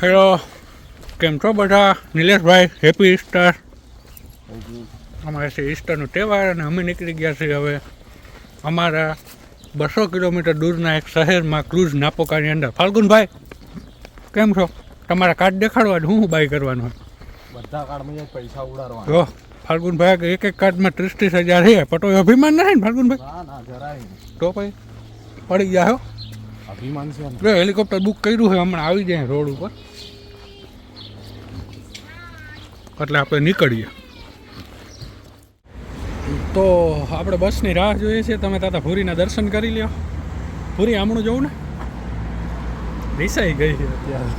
Hello કેમ છો બધા? નિલેશભાઈ હેપી ઈસ્ટર. અમારે છે ઈસ્ટરનો તહેવાર અને અમે નીકળી ગયા છીએ હવે અમારા બસો કિલોમીટર દૂરના એક શહેરમાં ક્રૂઝ નાપોકાની અંદર. ફાલ્ગુનભાઈ કેમ છો? તમારા કાર્ડ દેખાડવા હું શું બાય કરવાનું બધા કાર્ડમાં પૈસા ઉડાડવા જો ફાલ્ગુનભાઈ એક એક કાર્ડમાં ત્રીસ ત્રીસ હજાર છે. પટો અભિમાન નથી ને ફાલ્ગુનભાઈ. તો પછી પડી ગયા હો. અભિમાન છે હેલિકોપ્ટર બુક કર્યું છે હમણાં, આવી જાય રોડ ઉપર. એટલે આપણે નીકળીએ. તો આપણે બસની રાહ જોઈએ છીએ તમે તાતા ભૂરીના દર્શન કરી લ્યો. ભૂરી હમણાં જવું ને? રિસાઈ ગઈ છે અત્યારે.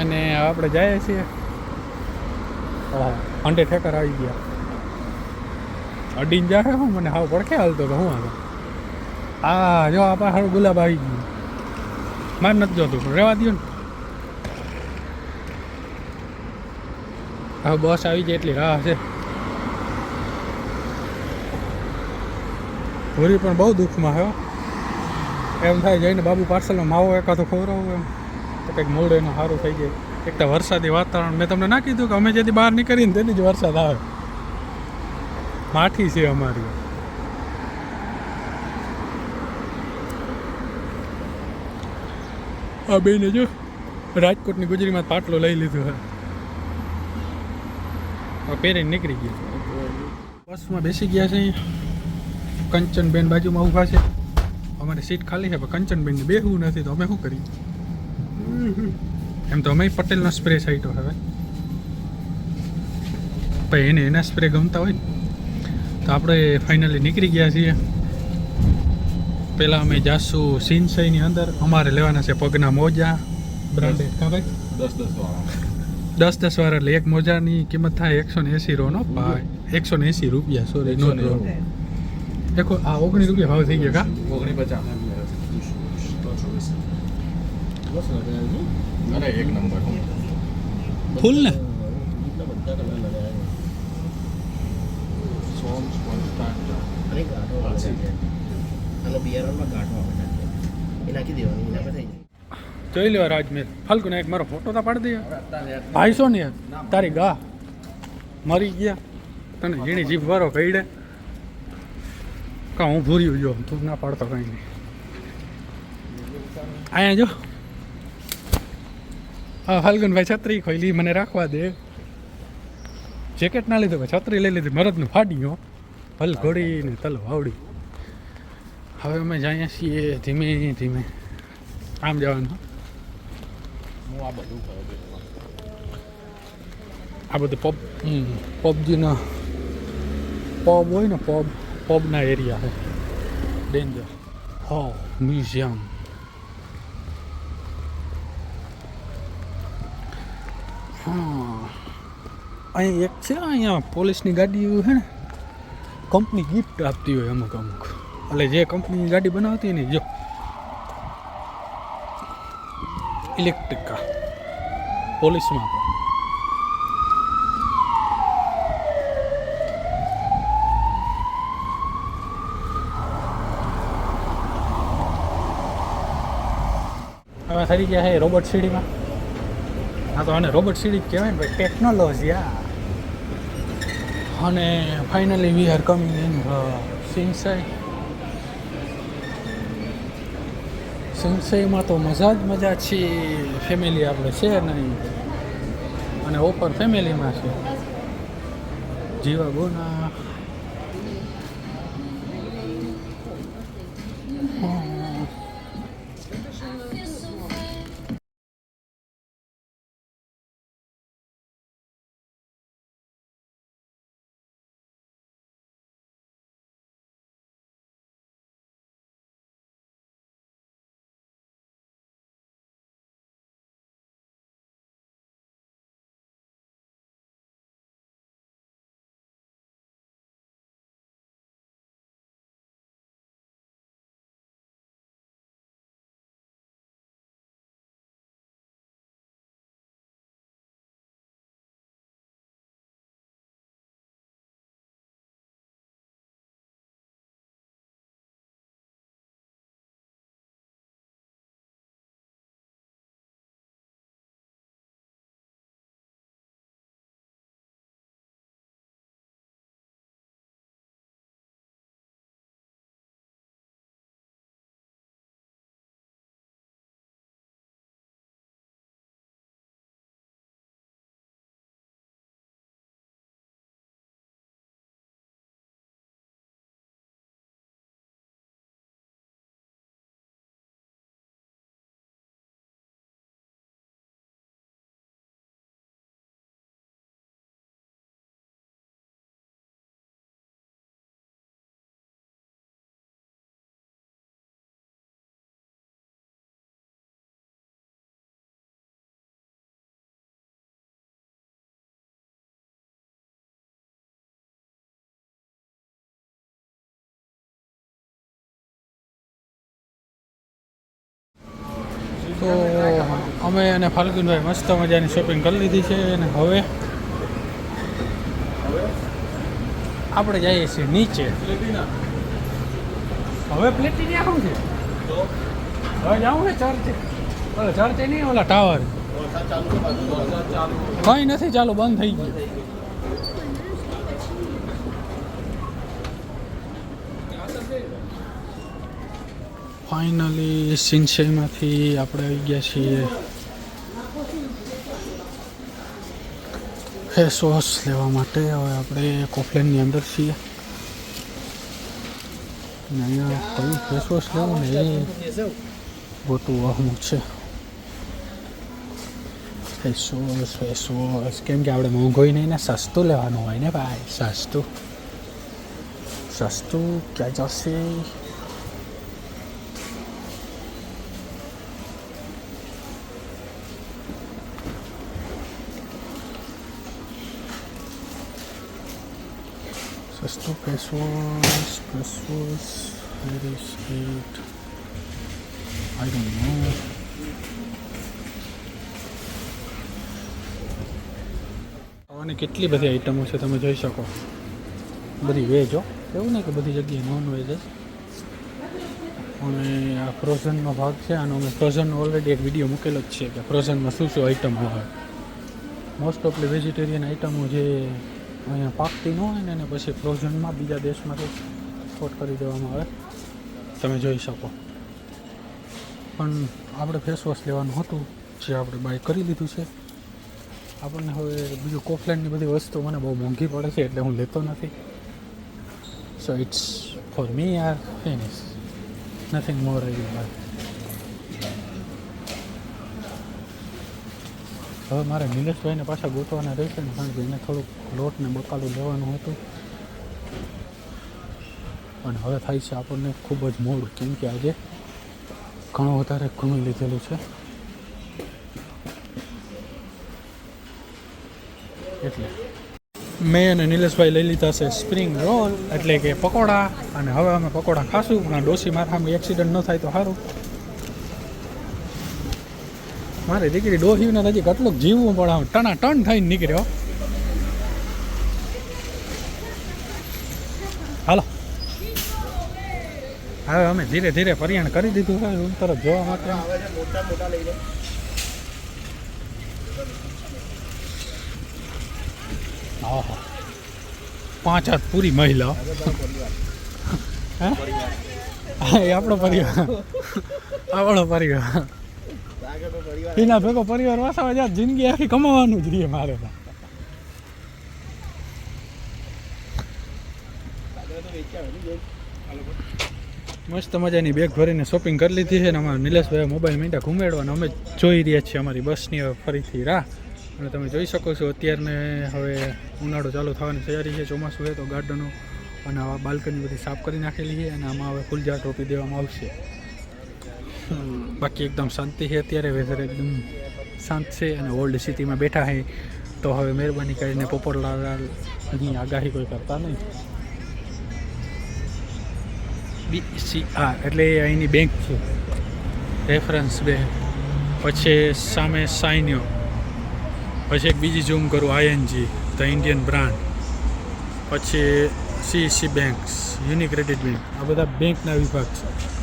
અને આપણે જઈએ છીએ. અંડે ઠેકર આવી ગયા. અડીને જાય હું, મને હાવ પડખે હાલતો તો હું હાલો. હા, જો આ પાછળ ગુલાબ આવી ગયું. માર નથી જોતું રહેવા દો ને. હવે બસ આવી જાય એટલી રાહ છે. ભૂરી પણ બહુ દુઃખમાં હો. એમ થાય જઈને બાબુ પાર્સલમાં માવો એકાદો ખવડાવું એમ. તો કંઈક મૂડ એનું સારું થઈ જાય. એક તો વરસાદી વાતાવરણ, મેં તમને ના કીધું કે અમે જેથી બહાર નીકળીને તેથી જ વરસાદ આવે. માઠી છે અમારી. આ બેને જો રાજકોટની ગુજરીમાં પાટલો લઈ લીધો હે. પહેરીને નીકળી ગયા. બસમાં બેસી ગયા છે કંચનબેન બાજુમાં ઊભા છે. અમારી સીટ ખાલી છે, પણ કંચનબેનને બેહવું નથી, તો અમે શું કરીએ? એમ તો અમે પટેલનો સ્પ્રે છાંટ્યો હવે. પણ એને એના સ્પ્રે ગમતા હોય તો આપણે ફાઇનલી નીકળી ગયા છીએ. પહેલાં અમે જાશું સિનસઈની અંદર અમારે લેવાના છે પગના મોજા બ્રાન્ડેડ કા ભાઈ? દસ દસ વાળા. દસ દસ વાર એટલે એક મોજાની કિંમત થાય એકસો ને એંસી રોનો ભાઈ એકસો ને એંસી રૂપિયા સોરી નો દેખો આ ઓગણીસ રૂપિયા ભાવ થઈ ગયો કા? ઓગણી પચાસ. અરે એક નંબર. ફૂલ ને? સોમ આવે છે. આનો બિયારણમાં ગાંઠો આવે છે એ નાખી દેવાનું એના પર થઈ જાય. જોઈ લેવા રાજમેર. ફાલ્ગુન એક મારો ફોટો તો પાડી દઈએ. ભાઈસો ને તારી ગા. મરી ગયા. તને ઝીણી જીભ વારો કઈડે કા હું ભૂર્યું જો તું ના પાડતો કઈ નહીં. અહીંયા જો. હા ફાલ્ગુનભાઈ છત્રી ખોઈલી મને રાખવા દે. જેકેટ ના લીધું છત્રી લઈ લીધી મરદનું ફાડી ગયો ભલ ઘોડી ને તલ વાવડી હવે અમે જઈએ છીએ ધીમે ધીમે. આમ જવાનું. હું આ બધું આ બધું પબ પબજીના પબ હોય ને પબ પબના એરિયા છે. ડેન્જર હો મ્યુઝિયમ હા. અહીં એક છે અહીંયા પોલીસની ગાડી છે ને કંપની ગિફ્ટ આપતી હોય અમુક અમુક. એટલે જે કંપનીની ગાડી બનાવતી ને જો. ઇલેક્ટ્રિક કાર પોલીસમાં પણ હવે થઈ ગયા છે રોબોટ સીડીમાં. હા તો આને રોબોટ સીડી કહેવાય ને ભાઈ ટેકનોલોજી આ. અને finally we are coming in સિંસાઈ સિંસાઈમાં તો મજા જ મજા છે ફેમિલી આપણે છે નહીં. અને ઓપન ફેમિલીમાં છે. જીવા બોના અમે અને ફાલ્ગુનભાઈ મસ્ત મજાની શોપિંગ કરી લીધી છે અને હવે આપણે જઈએ છીએ નીચે. હવે પ્લેટી શું છે? હવે જવું છે ચર્ચે ઓલા ચર્ચે નહીં, ઓલા ટાવર કંઈ નથી, ચાલુ બંધ થઈ ગયું. ફાઇનલી સિંચાઈમાંથી આપણે આવી ગયા છીએ. ફેસ વોશ લેવા માટે હવે આપણે કોફલેનની અંદર છીએ. અને અહીંયા કયું ફેસ વોશ લેવું ને એ ગોતું અહમું છે. ફેસ વોશ ફેસ વોશ કેમ કે આપણે મોંઘોઈ નહીં ને, સસ્તું લેવાનું હોય ને ભાઈ, સસ્તું. સસ્તું ક્યાં જશે? Face wash where is it I don't know ખાવાની કેટલી બધી આઈટમો છે તમે જોઈ શકો. બધી વેજ હો. એવું નહીં કે બધી જગ્યાએ નોન વેજ જ. અને આ ફ્રોઝનનો ભાગ છે, આનો અમે ફ્રોઝન ઓલરેડી એક વીડિયો મૂકેલો જ છે કે ફ્રોઝનમાં શું શું આઈટમો હોય. મોસ્ટ ઓફલી વેજીટેરિયન આઈટમો જે અહીંયા પાકતી ન હોય ને એને પછી ફ્રોઝનમાં બીજા દેશમાંથી એક્સપોર્ટ કરી દેવામાં આવે. તમે જોઈ શકો. પણ આપણે ફેસવોશ લેવાનું હતું, જે આપણે બાય કરી લીધું છે. આપણને હવે બીજું કોફલેન્ડની બધી વસ્તુ મને બહુ મોંઘી પડે છે એટલે હું લેતો નથી. So it's for me are finish nothing more I will buy હવે મારે નિલેશભાઈને પાછા ગોતવાના રહેશે ને, કારણ કે એને થોડુંક લોટ ને બકાલું લેવાનું હતું. અને હવે થાય છે આપણને ખૂબ જ મોડું કેમ કે આજે ઘણું વધારે ઘણું લીધેલું છે. એટલે. મેં અને નિલેશભાઈ લઈ લીધા છે સ્પ્રિંગ રોલ એટલે કે પકોડા, અને હવે અમે પકોડા ખાશું, પણ ડોસી મારા એક્સિડન્ટ ન થાય તો સારું. મારી દીકરી ડોહીને હજી કેટલુંક જીવવું પડે આમ ટણા ટન થઈને નીકળ્યો. હાલો. હવે અમે ધીરે ધીરે પરિયાણ કરી દીધું હોય હું તરફ જોવા માટે. હા આહા. પાંચ હાથ પૂરી મહિલા. હે? હા આપણો પરિવાર. આપણો પરિવાર. એના ભેગો પરિવાર વાસાવા જાય, જિંદગી આખી કમાવાનું જ રહીએ મારે તો. મસ્ત મજાની બેગ ભરીને શોપિંગ કરી લીધી છે અને અમારા નિલેશભાઈ મોબાઈલ મીંડા ઘુમેડવાનો. અમે જોઈ રહ્યા છીએ અમારી બસની ફરીથી રાહ. અને તમે જોઈ શકો છો અત્યારને હવે ઉનાળો ચાલુ થવાની તૈયારી છે, ચોમાસું છે તો ગાર્ડનો અને બાલ્કની બધી સાફ કરી નાખેલી છે અને આમાં હવે ફૂલઝાડ ટોપી દેવામાં આવશે. બાકી એકદમ શાંતિ છે અત્યારે વેધર એકદમ શાંત છે અને ઓલ્ડ સિટીમાં બેઠા છે. તો હવે મહેરબાની કરીને પોપટલાલની આગાહી કોઈ કરતા નહીં. બીસીઆર એટલે અહીંની બેંક છે. રેફરન્સ બેંક પછી સામે સાઇન્યો પછી એક બીજી ઝૂમ કરું આઈએનજી ધ ઇન્ડિયન બ્રાન્ડ પછી CC banks unique credit bank આ બધા બેંકના વિભાગ છે.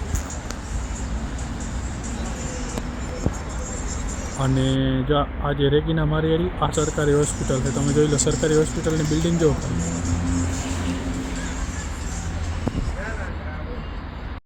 અને જો આ જે રેગીના મારી આ સરકારી હોસ્પિટલ છે. તમે જોઈ લો, સરકારી હોસ્પિટલની બિલ્ડિંગ જો